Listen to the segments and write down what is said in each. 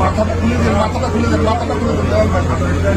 মাথাটা খুলে দেন মাথাটা খুলে দেন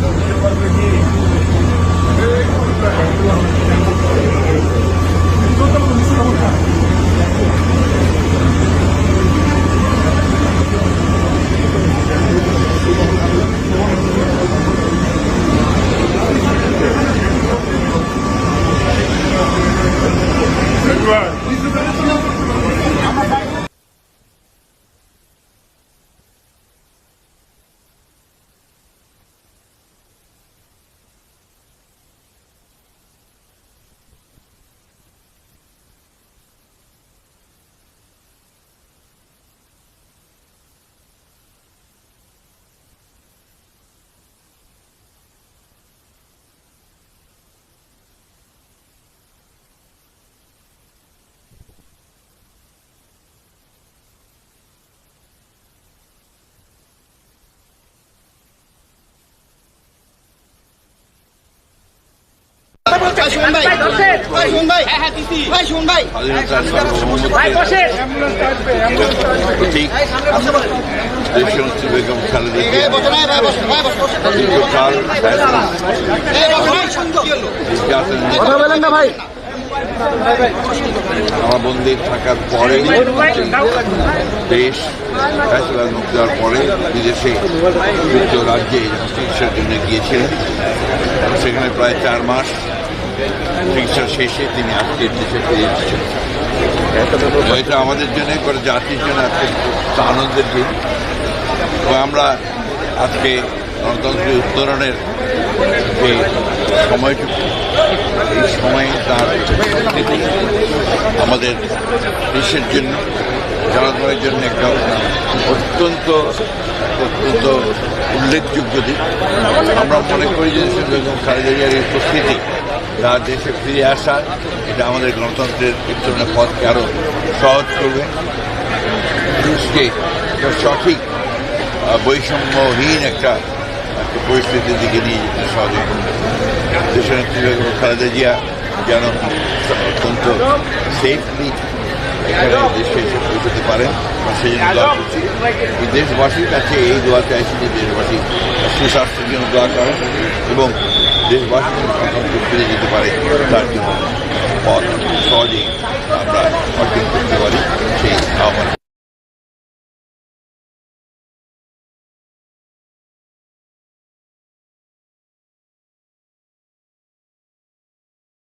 বলেন না ভাই। কারাবন্দী থাকার পরে দেশ ফেসলা মুখ দেওয়ার পরে বিদেশে যুক্তরাজ্যে চিকিৎসার জন্য গিয়েছিলেন। সেখানে প্রায় চার মাস চিকিৎসা শেষে তিনি আজকে দেশে ফিরে এসেছেন। এটা আমাদের জন্য করে, জাতির জন্য আজকে আনন্দের দিন। এবং আমরা আজকে গণতন্ত্রের উত্তরণের যে সময়টুকু, এই সময়ে তার আমাদের দেশের জন্য, জনগণের জন্য একটা অত্যন্ত অত্যন্ত উল্লেখযোগ্য দিক আমরা মনে করি যে বেগম খালেদা জিয়ার উপস্থিতি তার দেশে ফিরে আসা, এটা আমাদের গণতন্ত্রের উত্তরণের পথকে আরও সহজ করবে। দেশকে সঠিক বৈষম্যহীন একটা পরিস্থিতির দিকে নিয়ে যেতে সহযোগী দেশনেত্রী বেগম খালেদা জিয়া, যেন অত্যন্ত সেফলি এখানে দেশে এসে পৌঁছতে পারেন সেই জন্য দোয়া করছি। দেশবাসীর কাছে এই দোয়া চাইছি যে দেশবাসী সুস্বাস্থ্যের জন্য দোয়া করেন এবং দেশবাসী ফিরে যেতে পারে তার জন্য পথ সহজেই আমরা অর্জন করতে পারি সেই আহ্বান